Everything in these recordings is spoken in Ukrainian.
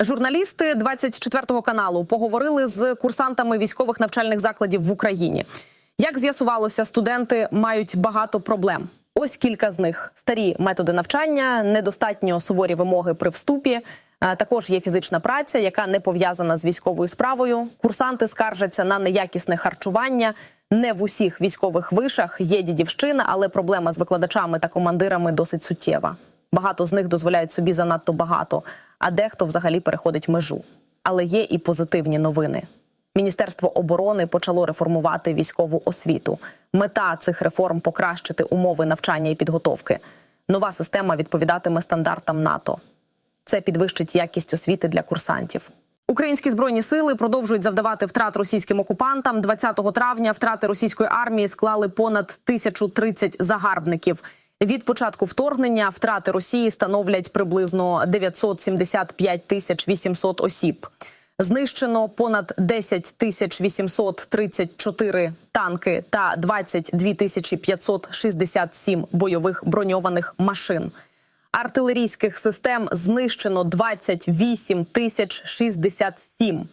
Журналісти 24 каналу поговорили з курсантами військових навчальних закладів в Україні. Як з'ясувалося, студенти мають багато проблем. Ось кілька з них: старі методи навчання, недостатньо суворі вимоги при вступі. Також є фізична праця, яка не пов'язана з військовою справою. Курсанти скаржаться на неякісне харчування. Не в усіх військових вишах є дідівщина, але проблема з викладачами та командирами досить суттєва. Багато з них дозволяють собі занадто багато, а дехто взагалі переходить межу. Але є і позитивні новини. Міністерство оборони почало реформувати військову освіту. Мета цих реформ покращити умови навчання і підготовки. Нова система відповідатиме стандартам НАТО. Це підвищить якість освіти для курсантів. Українські збройні сили продовжують завдавати втрат російським окупантам. 20 травня втрати російської армії склали понад 1030 загарбників. Від початку вторгнення втрати Росії становлять приблизно 975 тисяч 800 осіб. Знищено понад 10 тисяч 834 танки та 22 тисячі 567 бойових броньованих машин. Артилерійських систем знищено 28 тисяч 67.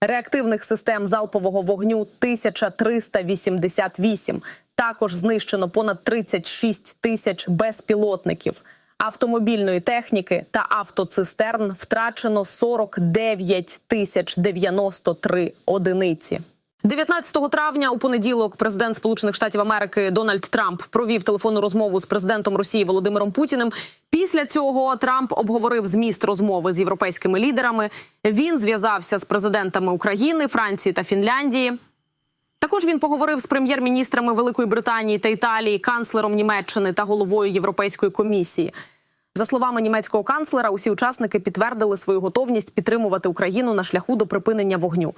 Реактивних систем залпового вогню 1388. Також знищено понад 36 тисяч безпілотників. Автомобільної техніки та автоцистерн втрачено 49 тисяч 93 одиниці. 19 травня у понеділок президент Сполучених Штатів Америки Дональд Трамп провів телефонну розмову з президентом Росії Володимиром Путіним. Після цього Трамп обговорив зміст розмови з європейськими лідерами. Він зв'язався з президентами України, Франції та Фінляндії. Також він поговорив з прем'єр-міністрами Великої Британії та Італії, канцлером Німеччини та головою Європейської комісії. За словами німецького канцлера, усі учасники підтвердили свою готовність підтримувати Україну на шляху до припинення вогню.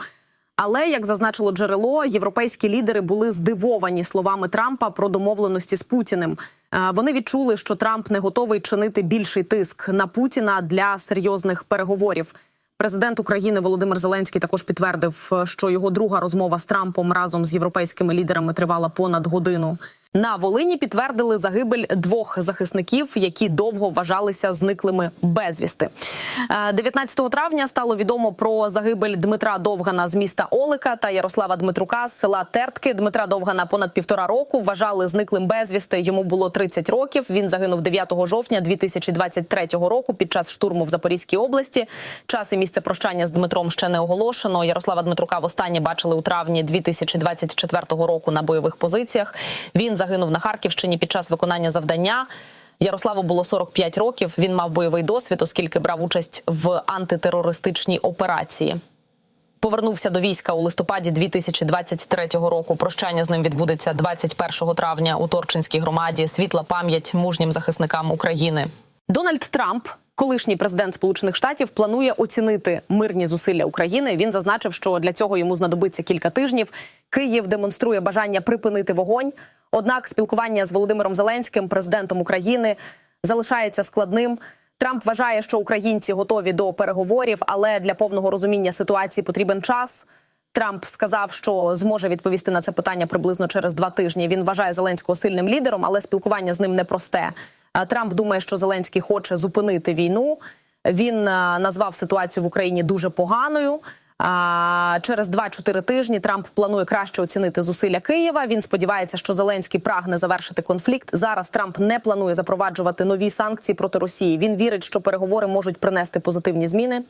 Але як зазначило джерело, європейські лідери були здивовані словами Трампа про домовленості з Путіним. Е, Вони відчули, що Трамп не готовий чинити більший тиск на Путіна для серйозних переговорів. Президент України Володимир Зеленський також підтвердив, е, що його друга розмова з Трампом разом з європейськими лідерами тривала понад годину. На Волині підтвердили загибель двох захисників, які довго вважалися зниклими безвісти. Е, 19 травня стало відомо про загибель Дмитра Довгана з міста Олика та Ярослава Дмитрука з села Тертки. Дмитра Довгана понад півтора року вважали зниклим безвісти. Йому було 30 років. Він загинув 9 жовтня 2023 року під час штурму в Запорізькій області. Час і місце прощання з Дмитром ще не оголошено. Ярослава Дмитрука востаннє бачили у травні 2024 року на бойових позиціях. Він загинув на Харківщині під час виконання завдання. Ярославу було 45 років. Він мав бойовий досвід, оскільки брав участь в антитерористичній операції. Повернувся до війська у листопаді 2023 року. Прощання з ним відбудеться 21 травня у Торчинській громаді. Світла пам'ять мужнім захисникам України. Дональд Трамп, колишній президент Сполучених Штатів, планує оцінити мирні зусилля України. Він зазначив, що для цього йому знадобиться кілька тижнів. Київ демонструє бажання припинити вогонь. Однак, спілкування з Володимиром Зеленським, президентом України, залишається складним. Трамп вважає, що українці готові до переговорів, але для повного розуміння ситуації потрібен час. Трамп сказав, що зможе відповісти на це питання приблизно через два тижні. Він вважає Зеленського сильним лідером, але спілкування з ним непросте. А Трамп думає, що Зеленський хоче зупинити війну. Він назвав ситуацію в Україні дуже поганою. Через 2-4 тижні Трамп планує краще оцінити зусилля Києва. Він сподівається, що Зеленський прагне завершити конфлікт. Зараз Трамп не планує запроваджувати нові санкції проти Росії. Він вірить, що переговори можуть принести позитивні зміни.